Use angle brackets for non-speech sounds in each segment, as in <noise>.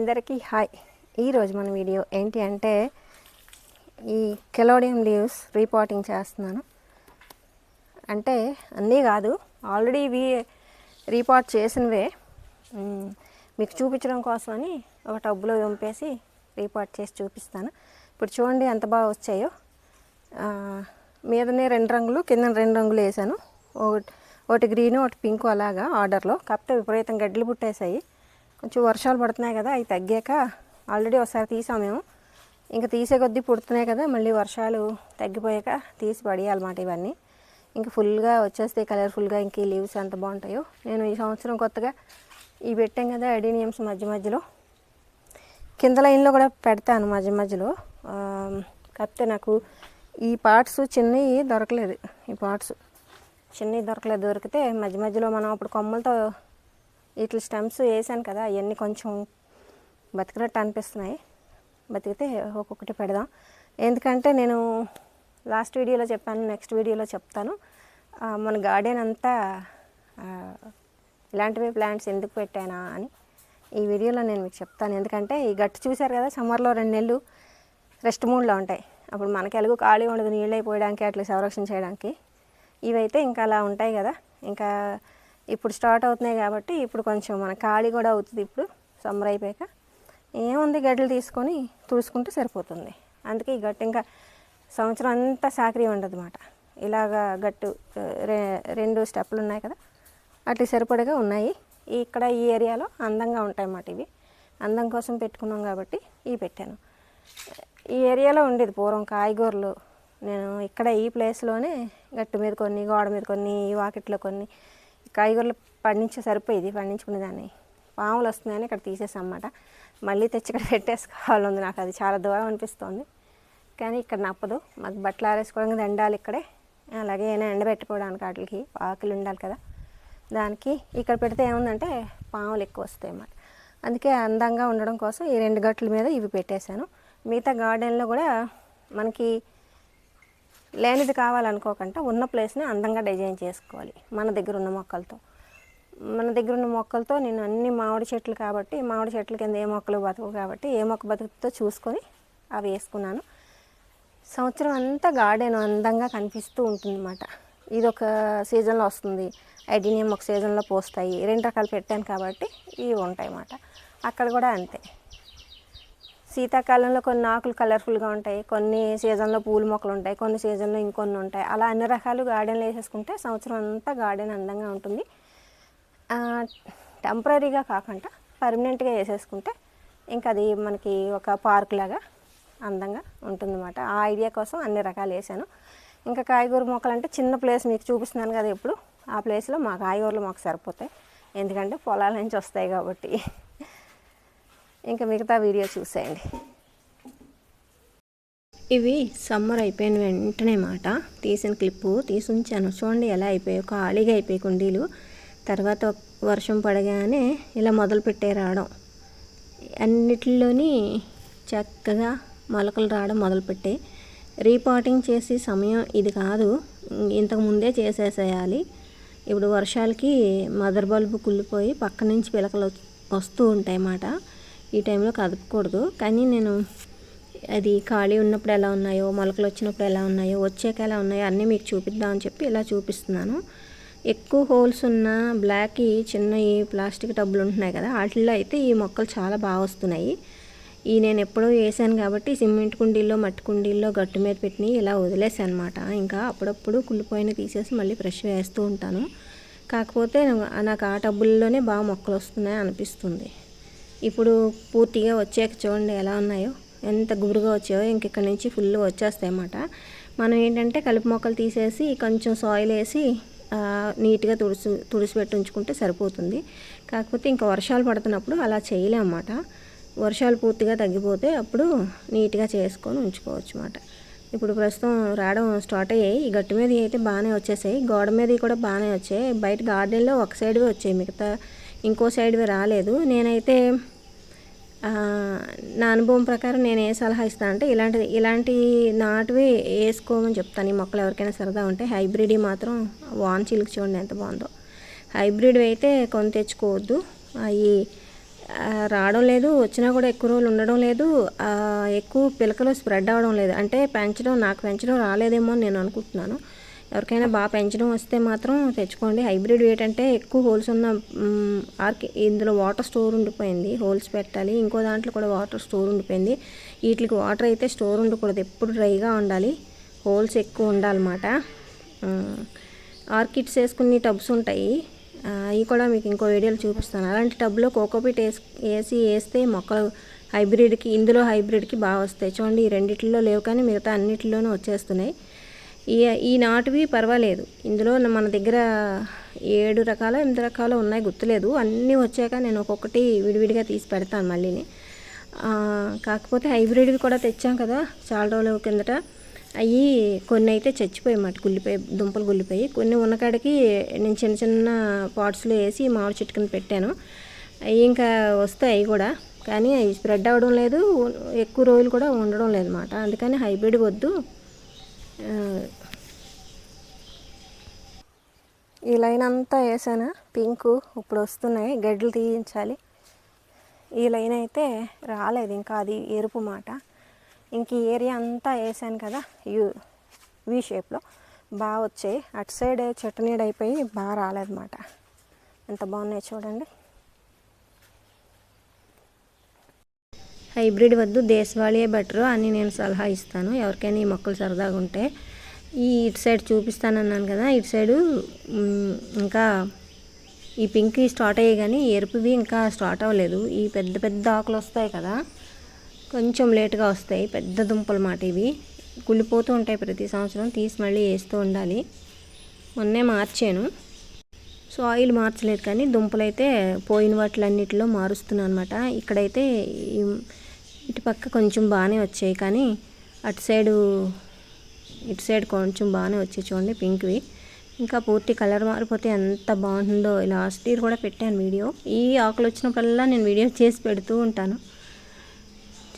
అందరికీ హాయ్. ఈరోజు మన వీడియో ఏంటి అంటే ఈ కెలోడియం లీవ్స్ రీపాటింగ్ చేస్తున్నాను. అంటే అన్నీ కాదు ఆల్రెడీ ఇవి రీపాట్ చేసినవే. మీకు చూపించడం కోసమని ఒక టబ్లో పంపేసి రీపాట్ చేసి చూపిస్తాను. ఇప్పుడు చూడండి ఎంత బాగా వచ్చాయో. మీదనే రెండు రంగులు కింద రెండు రంగులు వేసాను. ఒకటి ఒకటి గ్రీన్ ఒకటి పింక్ అలాగా ఆర్డర్లో. కాకపోతే విపరీతం గడ్డలు పుట్టేసాయి కొంచెం వర్షాలు పడుతున్నాయి కదా అవి తగ్గాక ఆల్రెడీ ఒకసారి తీసాం మేము. ఇంకా తీసే కొద్దీ పుడుతున్నాయి కదా మళ్ళీ వర్షాలు తగ్గిపోయాక తీసి పడేయాలన్నమాట ఇవన్నీ. ఇంకా ఫుల్గా వచ్చేస్తాయి కలర్ఫుల్గా ఇంక ఈ లీవ్స్ ఎంత బాగుంటాయో. నేను ఈ సంవత్సరం కొత్తగా ఇవి పెట్టాం కదా అడీనియమ్స్ మధ్య మధ్యలో. కింద లైన్లో కూడా పెడతాను మధ్య మధ్యలో. కాకపోతే నాకు ఈ పార్ట్స్ చిన్నవి దొరకలేదు ఈ పార్ట్స్. చిన్నవి దొరకలేదు దొరికితే మధ్య మధ్యలో మనం అప్పుడు కొమ్మలతో ఇట్లా స్టెమ్స్ వేసాను కదా అవన్నీ కొంచెం బతికినట్టు అనిపిస్తున్నాయి. బతికితే ఒక్కొక్కటి పెడదాం. ఎందుకంటే నేను లాస్ట్ వీడియోలో చెప్పాను నెక్స్ట్ వీడియోలో చెప్తాను. మన గార్డెన్ అంతా ఇలాంటివి ప్లాంట్స్ ఎందుకు పెట్టానా అని ఈ వీడియోలో నేను మీకు చెప్తాను. ఎందుకంటే ఈ గట్టు చూశారు కదా సమ్మర్లో రెండు నెలలు రెస్ట్ మూడ్లో ఉంటాయి. అప్పుడు మనకి ఎలుగు ఖాళీ ఉండదు నీళ్ళు అయిపోయడానికి అట్లా సంరక్షణ చేయడానికి. ఇవైతే ఇంకా అలా ఉంటాయి కదా. ఇంకా ఇప్పుడు స్టార్ట్ అవుతున్నాయి కాబట్టి ఇప్పుడు కొంచెం మన ఖాళీ కూడా అవుతుంది ఇప్పుడు సమ్మర్ అయిపోయాక. ఏముంది గడ్డలు తీసుకొని తుడుచుకుంటే సరిపోతుంది. అందుకే ఈ గట్టు ఇంకా సంవత్సరం అంతా సాకరీ ఉండదు అనమాట ఇలాగా గట్టు రె రెండు స్టెప్పులు ఉన్నాయి కదా అట్లా సరిపడగా ఉన్నాయి. ఇక్కడ ఈ ఏరియాలో అందంగా ఉంటాయి అన్నమాట ఇవి. అందం కోసం పెట్టుకున్నాం కాబట్టి ఇవి పెట్టాను. ఈ ఏరియాలో ఉండేది పూర్వం కాయగూరలు. నేను ఇక్కడ ఈ ప్లేస్లోనే గట్టు మీద కొన్ని గోడ మీద కొన్ని ఈ వాకిట్లో కొన్ని కాయగూరలు పండించే సరిపోయేది పండించుకునేదాన్ని. పాములు వస్తున్నాయని ఇక్కడ తీసేసాం అన్నమాట మళ్ళీ తెచ్చి ఇక్కడ పెట్టేసుకోవాలని నాకు. అది చాలా దూరం అనిపిస్తుంది. కానీ ఇక్కడ నప్పదు. మాకు బట్టలు ఆరేసుకోవడానికి దండాలు ఇక్కడే. అలాగే ఏమైనా ఎండబెట్టుకోవడానికి వాటికి ఆకులు ఉండాలి కదా. దానికి ఇక్కడ పెడితే ఏముందంటే పాములు ఎక్కువ వస్తాయి అన్నమాట. అందుకే అందంగా ఉండడం కోసం ఈ రెండు గట్ల మీద ఇవి పెట్టేశాను. మిగతా గార్డెన్లో కూడా మనకి లేనిది కావాలనుకోకుండా ఉన్న ప్లేస్ని అందంగా డిజైన్ చేసుకోవాలి మన దగ్గర ఉన్న మొక్కలతో. మన దగ్గర ఉన్న మొక్కలతో నేను అన్ని మామిడి చెట్లు కాబట్టి మామిడి చెట్ల కింద ఏ మొక్కలు బతుకు కాబట్టి ఏ మొక్క బతుకుతో చూసుకొని అవి వేసుకున్నాను. సంవత్సరం అంతా గార్డెన్ అందంగా కనిపిస్తూ ఉంటుందన్నమాట. ఇది ఒక సీజన్లో వస్తుంది. ఐడినియం ఒక సీజన్లో పోస్తాయి. రెండు రకాలు పెట్టాను కాబట్టి ఇవి ఉంటాయి అన్నమాట అక్కడ కూడా అంతే. శీతాకాలంలో కొన్ని ఆకులు కలర్ఫుల్గా ఉంటాయి కొన్ని సీజన్లో పూల మొక్కలు ఉంటాయి కొన్ని సీజన్లో ఇంకొన్ని ఉంటాయి. అలా అన్ని రకాలు గార్డెన్లు వేసేసుకుంటే సంవత్సరం అంతా గార్డెన్ అందంగా ఉంటుంది. టెంపరీగా కాకుండా పర్మనెంట్గా వేసేసుకుంటే ఇంకా అది మనకి ఒక పార్క్ లాగా అందంగా ఉంటుందన్నమాట. ఆ ఐడియా కోసం అన్ని రకాలు వేసాను. ఇంకా కాయగూర మొక్కలు అంటే చిన్న ప్లేస్ మీకు చూపిస్తున్నాను కదా ఇప్పుడు ఆ ప్లేస్లో మా కాయగూరలు మాకు సరిపోతాయి. ఎందుకంటే పొలాల నుంచి వస్తాయి కాబట్టి. ఇంకా మిగతా వీడియో చూసేయండి. ఇవి సమ్మర్ అయిపోయిన వెంటనే మాట. తీసిన క్లిప్పు తీసి ఉంచాను చూడండి ఎలా అయిపోయాయి. ఖాళీగా అయిపోయి కుండీలు. తర్వాత వర్షం పడగానే ఇలా మొదలు పెట్టే రావడం. అన్నిటిలోని చక్కగా మొలకలు రావడం మొదలుపెట్టాయి రీపాటింగ్ చేసే సమయం ఇది కాదు. ఇంతకు ముందే చేసేసేయాలి. ఇప్పుడు వర్షాలకి మదర్ బల్బు కుళ్ళిపోయి పక్క నుంచి పిలకలు వస్తూ ఉంటాయి అన్నమాట ఈ టైంలో కదపకూడదు. కానీ నేను అది ఖాళీ ఉన్నప్పుడు ఎలా ఉన్నాయో మొలకలు వచ్చినప్పుడు ఎలా ఉన్నాయో వచ్చాక ఎలా ఉన్నాయో అన్నీ మీకు చూపిద్దామని చెప్పి ఇలా చూపిస్తున్నాను. ఎక్కువ హోల్స్ ఉన్న బ్లాక్ ఈ చిన్న ఈ ప్లాస్టిక్ టబ్బులు ఉంటున్నాయి కదా వాటిల్లో అయితే ఈ మొక్కలు చాలా బాగా వస్తున్నాయి. ఈ నేను ఎప్పుడో వేసాను కాబట్టి సిమెంట్ కుండీల్లో మట్టి కుండీల్లో గట్టు మీద పెట్టి ఇలా వదిలేసాను అనమాట ఇంకా అప్పుడప్పుడు కుళ్ళిపోయిన తీసేసి మళ్ళీ ఫ్రెష్ వేస్తూ ఉంటాను. కాకపోతే నాకు ఆ టబ్బుల్లోనే బాగా మొక్కలు వస్తున్నాయి అనిపిస్తుంది. ఇప్పుడు పూర్తిగా వచ్చాక చూడండి ఎలా ఉన్నాయో. ఎంత గుబురుగా వచ్చాయో ఇంక ఇక్కడ నుంచి ఫుల్ వచ్చేస్తాయి అన్నమాట. మనం ఏంటంటే కలుపు మొక్కలు తీసేసి కొంచెం సాయిల్ వేసి నీట్గా తుడిసి తుడిసిపెట్టి ఉంచుకుంటే సరిపోతుంది. కాకపోతే ఇంకా వర్షాలు పడుతున్నప్పుడు అలా చేయలేమన్నమాట వర్షాలు పూర్తిగా తగ్గిపోతే అప్పుడు నీట్గా చేసుకొని ఉంచుకోవచ్చు అన్నమాట. ఇప్పుడు ప్రస్తుతం రావడం స్టార్ట్ అయ్యాయి. ఈ గట్టు మీద అయితే బాగానే వచ్చేసాయి. గోడ మీద కూడా బాగానే వచ్చాయి. బయట గార్డెన్లో ఒక సైడ్వే వచ్చాయి. మిగతా ఇంకో సైడ్వి రాలేదు. నేనైతే నా అనుభవం ప్రకారం నేను ఏ సలహా ఇస్తాను అంటే ఇలాంటిది ఇలాంటి నాటువి వేసుకోమని చెప్తాను. ఈ మొక్కలు ఎవరికైనా సరదా ఉంటే హైబ్రిడ్ మాత్రం వాన్ చిలుకు చూడండి ఎంత బాగుందో. హైబ్రిడ్ అయితే కొని తెచ్చుకోవద్దు. అవి రావడం లేదు వచ్చినా కూడా ఎక్కువ రోజులు ఉండడం లేదు. ఎక్కువ పిలకలు స్ప్రెడ్ అవ్వడం లేదు. అంటే పెంచడం నాకు పెంచడం రాలేదేమో అని నేను అనుకుంటున్నాను. ఎవరికైనా బాగా పెంచడం వస్తే మాత్రం తెచ్చుకోండి. హైబ్రిడ్ ఏంటంటే ఎక్కువ హోల్స్ ఉన్న ఆర్కి ఇందులో వాటర్ స్టోర్ ఉండిపోయింది. హోల్స్ పెట్టాలి. ఇంకో దాంట్లో కూడా వాటర్ స్టోర్ ఉండిపోయింది. వీటికి వాటర్ అయితే స్టోర్ ఉండకూడదు. ఎప్పుడు డ్రైగా ఉండాలి. హోల్స్ ఎక్కువ ఉండాలన్నమాట. ఆర్కిడ్స్ వేసుకునే టబ్స్ ఉంటాయి. అవి కూడా మీకు ఇంకో వీడియోలు చూపిస్తాను. అలాంటి టబ్లో కోకోపీట్ వేసి వేసి వేస్తే మొక్కలు హైబ్రిడ్కి ఇందులో హైబ్రిడ్కి బాగా వస్తాయి. చూడండి ఈ రెండిట్లో లేవు కానీ మిగతా అన్నిటిలోనూ వచ్చేస్తున్నాయి. ఈ ఈ నాటువి పర్వాలేదు. ఇందులో మన దగ్గర ఏడు రకాల ఎనిమిది రకాలు ఉన్నాయి గుర్తులేదు. అన్నీ వచ్చాక నేను ఒక్కొక్కటి విడివిడిగా తీసి పెడతాను మళ్ళీని. కాకపోతే హైబ్రిడ్వి కూడా తెచ్చాం కదా చాలా రోజుల కిందట. అవి కొన్ని అయితే చచ్చిపోయి మాట గుల్లిపోయి దుంపలు గుల్లిపోయి. కొన్ని ఉన్నకాడికి నేను చిన్న చిన్న పాట్స్లో వేసి మామిడి చెట్టు కింద పెట్టాను. అవి ఇంకా వస్తాయి అవి కూడా కానీ అవి స్ప్రెడ్ అవ్వడం లేదు ఎక్కువ రోజులు కూడా ఉండడం లేదు అన్నమాట. అందుకని హైబ్రిడ్ వద్దు. ఈ లైన్ అంతా వేసాను? పింకు ఇప్పుడు వస్తున్నాయి. గడ్డలు తీయించాలి. ఈ లైన్ అయితే రాలేదు ఇంకా అది ఎరుపు మాట. ఇంక ఈ ఏరియా అంతా వేసాను కదా యూ వి షేప్లో. బాగా వచ్చాయి. అటు సైడ్ చట్నీడ్ అయిపోయి బాగా రాలేదన్నమాట. ఎంత బాగున్నాయి చూడండి. హైబ్రిడ్ వద్దు దేశవాళీయే బెటరు అని నేను సలహా ఇస్తాను. ఎవరికైనా ఈ మొక్కలు సరదాగా ఉంటే. ఈ ఇటు సైడ్ చూపిస్తానన్నాను కదా ఇటు సైడు ఇంకా ఈ పింక్ స్టార్ట్ అయ్యాయి కానీ ఎరుపువి ఇంకా స్టార్ట్ అవ్వలేదు. ఈ పెద్ద పెద్ద ఆకులు వస్తాయి కదా కొంచెం లేట్గా వస్తాయి పెద్ద దుంపలు మాట ఇవి. కుళ్ళిపోతూ ఉంటాయి ప్రతి సంవత్సరం తీసి మళ్ళీ వేస్తూ ఉండాలి. మొన్నే మార్చాను. సో ఆయిల్ మార్చలేదు కానీ దుంపలు అయితే పోయిన వాటిలన్నిటిలో మారుస్తున్నాను అనమాట ఇక్కడైతే ఇటు పక్క కొంచెం బాగానే వచ్చాయి కానీ అటు సైడు ఇటు సైడ్ కొంచెం బాగానే వచ్చాయి చూడండి పింక్వి. ఇంకా పూర్తి కలర్ మారిపోతే ఎంత బాగుంటుందో లాస్ట్ ఇయర్ కూడా పెట్టాను వీడియో. ఈ ఆకులు వచ్చినప్పుడల్లా నేను వీడియో చేసి పెడుతూ ఉంటాను.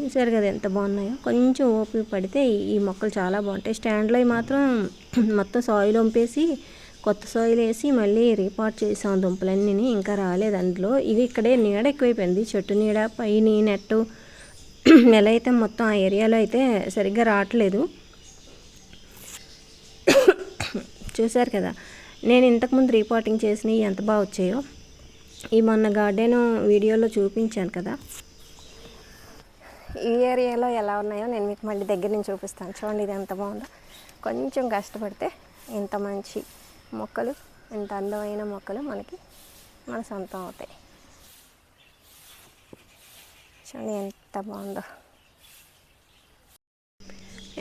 చూసారు కదా ఎంత బాగున్నాయో. కొంచెం ఓపిక పడితే ఈ- మొక్కలు చాలా బాగుంటాయి. స్టాండ్లో మాత్రం <clears throat> మొత్తం సాయిల్ వంపేసి కొత్త సాయిల్ వేసి మళ్ళీ రీపాట్ చేసాం దుంపలన్నీ ఇంకా రాలేదు అందులో. ఇవి ఇక్కడే నీడ ఎక్కువైపోయింది. చెట్టు నీడ పైన నెట్టు <clears throat> నెల అయితే మొత్తం ఆ ఏరియాలో అయితే సరిగ్గా రావట్లేదు. <clears throat> చూశారు కదా నేను ఇంతకుముందు రిపోర్టింగ్ చేసినవి ఎంత బాగా వచ్చాయో. ఈ మొన్న గార్డెన్ వీడియోలో చూపించాను కదా. ఈ ఏరియాలో ఎలా ఉన్నాయో నేను మీకు మళ్ళీ దగ్గర నుంచి చూపిస్తాను. చూడండి ఇది ఎంత బాగుందో. కొంచెం కష్టపడితే ఇంత మంచి మొక్కలు ఇంత అందమైన మొక్కలు మనకి మన సొంతం అవుతాయి. చూడండి ఎంత బాగుందో.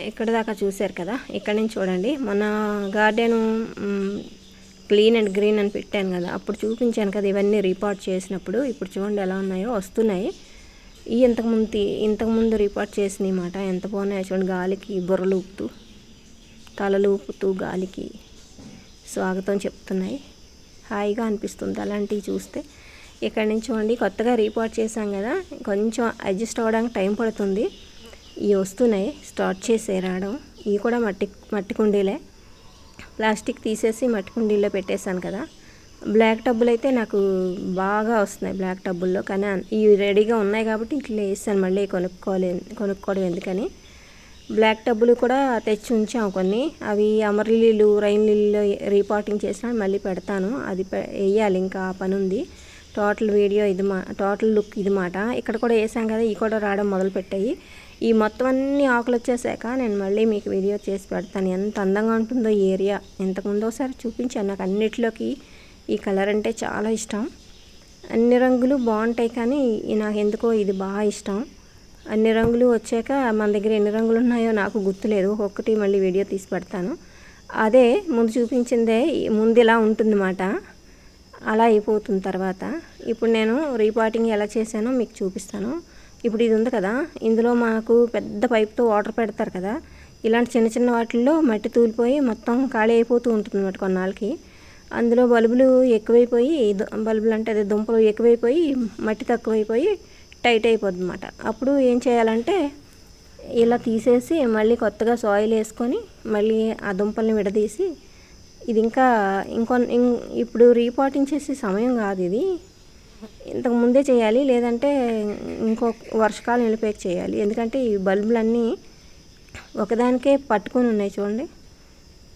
ఇక్కడ దాకా చూశారు కదా ఇక్కడ నుంచి చూడండి. మన గార్డెన్ క్లీన్ అండ్ గ్రీన్ అని పెట్టాను కదా అప్పుడు చూపించాను కదా ఇవన్నీ రిపోర్ట్ చేసినప్పుడు. ఇప్పుడు చూడండి ఎలా ఉన్నాయో వస్తున్నాయి. ఈ ఇంతకుముందు తీ- ఇంతకుముందు రిపోర్ట్ చేసినాయి మాట ఎంత బాగున్నాయో చూడండి. గాలికి బుర్రలు ఊపుతూ తలలు ఊపుతూ గాలికి స్వాగతం చెప్తున్నాయి. హాయిగా అనిపిస్తుంది అలాంటివి చూస్తే. ఇక్కడ నుంచి చూడండి కొత్తగా రిపోర్ట్ చేశాం కదా కొంచెం అడ్జస్ట్ అవ్వడానికి టైం పడుతుంది. ఇవి వస్తున్నాయి స్టార్ట్ చేసే రావడం. ఇవి కూడా మట్టి మట్టి కుండీలే. ప్లాస్టిక్ తీసేసి మట్టి కుండీల్లో పెట్టేశాను కదా. బ్లాక్ టబ్బులు అయితే నాకు బాగా వస్తున్నాయి బ్లాక్ టబ్బుల్లో కానీ ఇవి రెడీగా ఉన్నాయి కాబట్టి ఇట్లా వేస్తాను మళ్ళీ కొనుక్కోలే కొనుక్కోవడం ఎందుకని. బ్లాక్ టబ్బులు కూడా తెచ్చి ఉంచాం కొన్ని. అవి అమర్ లిల్లీలు రైన్ లిల్లీలో రీపాటింగ్ చేసిన మళ్ళీ పెడతాను. అది వేయాలి ఇంకా ఆ పని ఉంది. టోటల్ వీడియో ఇది మా టోటల్ లుక్ ఇది మాట. ఇక్కడ కూడా వేసాం కదా ఇవి కూడా రావడం మొదలు పెట్టాయి ఈ మొత్తం అన్ని ఆకులు వచ్చేసాక నేను మళ్ళీ మీకు వీడియో చేసి పెడతాను. ఎంత అందంగా ఉంటుందో ఈ ఏరియా. ఇంతకుముందు ఒకసారి చూపించాను. నాకు అన్నిటిలోకి ఈ కలర్ అంటే చాలా ఇష్టం. అన్ని రంగులు బాగుంటాయి కానీ నాకు ఎందుకో ఇది బాగా ఇష్టం. అన్ని రంగులు వచ్చాక మన దగ్గర ఎన్ని రంగులు ఉన్నాయో నాకు గుర్తులేదు. ఒక్కొక్కటి మళ్ళీ వీడియో తీసి పెడతాను. అదే ముందు చూపించిందే ముందు ఇలా ఉంటుందన్నమాట. అలా అయిపోతుంది తర్వాత. ఇప్పుడు నేను రీపాటింగ్ ఎలా చేశానో మీకు చూపిస్తాను. ఇప్పుడు ఇది ఉంది కదా ఇందులో మాకు పెద్ద పైప్తో వాటర్ పెడతారు కదా ఇలాంటి చిన్న చిన్న వాటిల్లో మట్టి తూలిపోయి మొత్తం ఖాళీ అయిపోతూ ఉంటుంది అన్నమాట కొన్నాళ్ళకి. అందులో బల్బులు ఎక్కువైపోయి బల్బులు అంటే అదే దుంపలు ఎక్కువైపోయి మట్టి తక్కువైపోయి టైట్ అయిపోద్ది అనమాట అప్పుడు ఏం చేయాలంటే ఇలా తీసేసి మళ్ళీ కొత్తగా సాయిల్ వేసుకొని మళ్ళీ ఆ దుంపల్ని విడదీసి ఇది ఇంకా ఇంకొన్ ఇం- ఇప్పుడు రీపాటింగ్ చేసే సమయం కాదు ఇది. ఇంతకు ముందే చేయాలి లేదంటే ఇంకో వర్షకాలం వెళ్ళిపోయాక చేయాలి. ఎందుకంటే ఈ బల్బులన్నీ ఒకదానికే పట్టుకొని ఉన్నాయి చూడండి.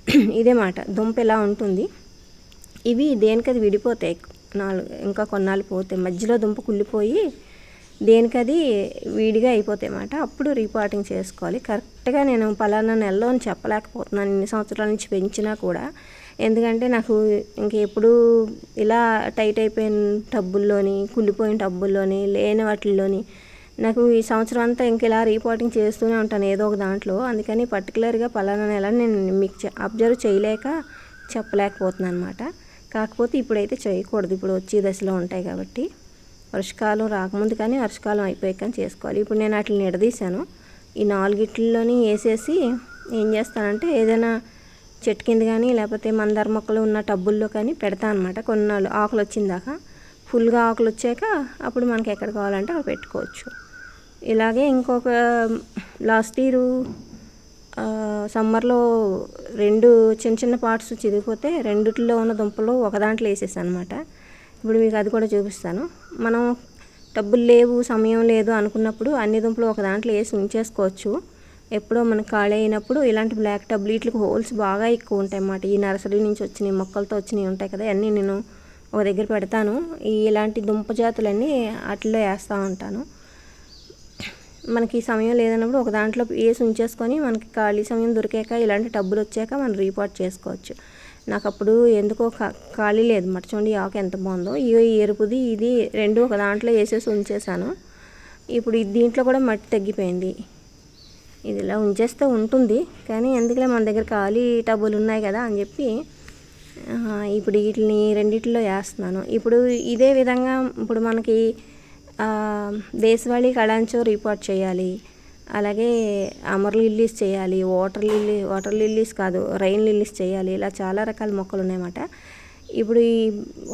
<clears throat> ఇదే మాట దుంప ఇలా ఉంటుంది. ఇవి దేనికది విడిపోతాయి. నాలుగు ఇంకా కొన్నాళ్ళు పోతే మధ్యలో దుంప కుళ్ళిపోయి దేనికది విడిగా అయిపోతాయి అన్నమాట. అప్పుడు రీపాటింగ్ చేసుకోవాలి. కరెక్ట్గా నేను పలానా నెలలో అని చెప్పలేకపోతున్నాను. ఇన్ని సంవత్సరాల నుంచి పెంచినా కూడా. ఎందుకంటే నాకు ఇంకెప్పుడు ఇలా టైట్ అయిపోయిన టబ్బుల్లోని కుళ్ళిపోయిన టబ్బుల్లోని లేని వాటిల్లోని నాకు ఈ సంవత్సరం అంతా ఇంక ఇలా రీపోర్టింగ్ చేస్తూనే ఉంటాను ఏదో ఒక దాంట్లో. అందుకని పర్టికులర్గా పలానా నెల నేను మీకు అబ్జర్వ్ చేయలేక చెప్పలేకపోతున్నాను అనమాట కాకపోతే ఇప్పుడైతే చేయకూడదు. ఇప్పుడు వచ్చే దశలో ఉంటాయి కాబట్టి. వర్షకాలం రాకముందు కానీ వర్షకాలం అయిపోయాక కానీ చేసుకోవాలి. ఇప్పుడు నేను వాటిని నిడదీశాను. ఈ నాలుగిట్లలోని వేసేసి ఏం చేస్తానంటే ఏదైనా చెట్టు కింద కానీ లేకపోతే మందార మొక్కలు ఉన్న టబ్బుల్లో కానీ పెడతాను అనమాట కొన్నాళ్ళు ఆకులు వచ్చిందాక ఫుల్గా ఆకులు వచ్చాక అప్పుడు మనకి ఎక్కడ కావాలంటే అక్కడ పెట్టుకోవచ్చు. ఇలాగే ఇంకొక లాస్ట్ ఇయర్ సమ్మర్లో రెండు చిన్న చిన్న పార్ట్స్ చిరిగిపోతే రెండిట్లో ఉన్న దుంపలు ఒక దాంట్లో వేసేసాను అనమాట ఇప్పుడు మీకు అది కూడా చూపిస్తాను. మనం డబ్బులు లేవు సమయం లేదు అనుకున్నప్పుడు అన్ని దుంపలు ఒక దాంట్లో వేసి ఉంచేసుకోవచ్చు. ఎప్పుడో మనకు ఖాళీ అయినప్పుడు ఇలాంటి బ్లాక్ టబ్బులు వీటికి హోల్స్ బాగా ఎక్కువ ఉంటాయి అన్నమాట ఈ నర్సరీ నుంచి వచ్చినాయి మొక్కలతో వచ్చినవి ఉంటాయి కదా అన్నీ నేను ఒక దగ్గర పెడతాను. ఈ ఇలాంటి దుంప జాతులన్నీ వాటిలో వేస్తూ ఉంటాను. మనకి సమయం లేదన్నప్పుడు ఒక దాంట్లో వేసి ఉంచేసుకొని మనకి ఖాళీ సమయం దొరికాక ఇలాంటి టబ్బులు వచ్చాక మనం రీపోర్ట్ చేసుకోవచ్చు. నాకు అప్పుడు ఎందుకో ఖాళీ లేదు. మరి చూడండి ఆకు ఎంత బాగుందో. ఈ ఎరుపుది ఇది రెండు ఒక దాంట్లో వేసేసి ఉంచేసాను ఇప్పుడు దీంట్లో కూడా మట్టి తగ్గిపోయింది. ఇది ఇలా ఉంచేస్తే ఉంటుంది. కానీ ఎందుకులే మన దగ్గర ఖాళీ టబ్బులు ఉన్నాయి కదా అని చెప్పి ఇప్పుడు వీటిని రెండిట్లో వేస్తున్నాను. ఇప్పుడు ఇదే విధంగా ఇప్పుడు మనకి దేశవాళీ కళాంచో రిపోర్ట్ చేయాలి. అలాగే అమర్ లిల్లీస్ చేయాలి వాటర్ లిల్లీ వాటర్ లిల్లీస్ కాదు రైన్ లిల్లీస్ చేయాలి ఇలా చాలా రకాల మొక్కలు ఉన్నాయన్నమాట. ఇప్పుడు ఈ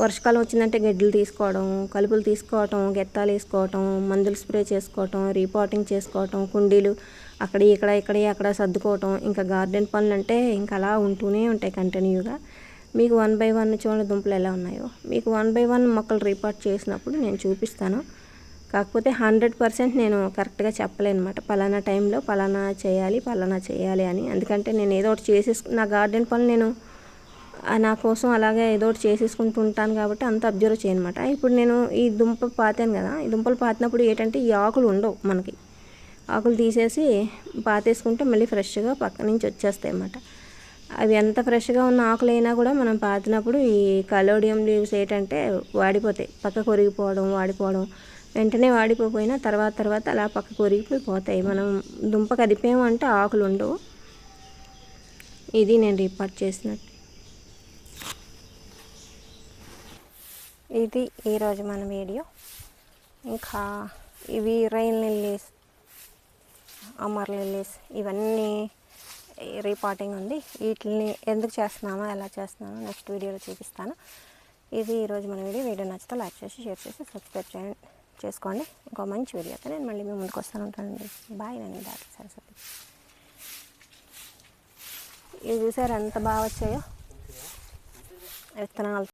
వర్షాకాలం వచ్చిందంటే గడ్డలు తీసుకోవడం కలుపులు తీసుకోవటం గెత్తాలు వేసుకోవటం మందులు స్ప్రే చేసుకోవటం రీపాటింగ్ చేసుకోవటం కుండీలు అక్కడ ఇక్కడ ఇక్కడ అక్కడ సర్దుకోవటం ఇంకా గార్డెన్ పనులు అంటే ఇంకా అలా ఉంటూనే ఉంటాయి కంటిన్యూగా. మీకు వన్ బై వన్ చూడండి దుంపలు ఎలా ఉన్నాయో. మీకు వన్ బై వన్ మొక్కలు రీపార్ట్ చేసినప్పుడు నేను చూపిస్తాను. కాకపోతే హండ్రెడ్ పర్సెంట్ నేను కరెక్ట్గా చెప్పలేనమాట. పలానా టైంలో పలానా చేయాలి పలానా చేయాలి అని. ఎందుకంటే నేను ఏదో ఒకటి చేసేసుకు నా గార్డెన్ పనులు నేను నా కోసం అలాగే ఏదో ఒకటి చేసేసుకుంటూ ఉంటాను కాబట్టి అంత అబ్జర్వ్ చేయనమాట. ఇప్పుడు నేను ఈ దుంప పాతాను కదా ఈ దుంపలు పాతినప్పుడు ఏంటంటే ఈ ఆకులు ఉండవు మనకి. ఆకులు తీసేసి పాతేసుకుంటే మళ్ళీ ఫ్రెష్గా పక్క నుంచి వచ్చేస్తాయి అన్నమాట. అవి ఎంత ఫ్రెష్గా ఉన్న ఆకులు అయినా కూడా మనం పాతినప్పుడు ఈ కలోడియం లీవ్స్ ఏంటంటే వాడిపోతాయి. పక్క కొరిగిపోవడం వాడిపోవడం. వెంటనే వాడిపోయినా తర్వాత తర్వాత అలా పక్క ఒరిగిపోయి పోతాయి. మనం దుంప కదిపామంటే ఆకులు ఉండవు. ఇది నేను రిపార్ట్ చేసినట్టు. ఇది ఈరోజు మన వీడియో. ఇంకా ఇవి రైన్ లిల్లీస్ అమర్ లిల్లీస్ ఇవన్నీ రీపాటింగ్ ఉంది. వీటిని ఎందుకు చేస్తున్నామో ఎలా చేస్తున్నామో నెక్స్ట్ వీడియోలో చూపిస్తాను. ఇది ఈరోజు మన వీడియో. వీడియో నచ్చితే లైక్ చేసి షేర్ చేసి సబ్స్క్రైబ్ చేయండి. చేసుకోండి. ఇంకో మంచి వీడియోతో నేను మళ్ళీ మీ ముందుకు వస్తాను ఉంటానండి. బాయ్ నేను డాక్టర్ సరస్వతి. ఇవి చూసారు ఎంత బాగా వచ్చాయో? విత్తనాలు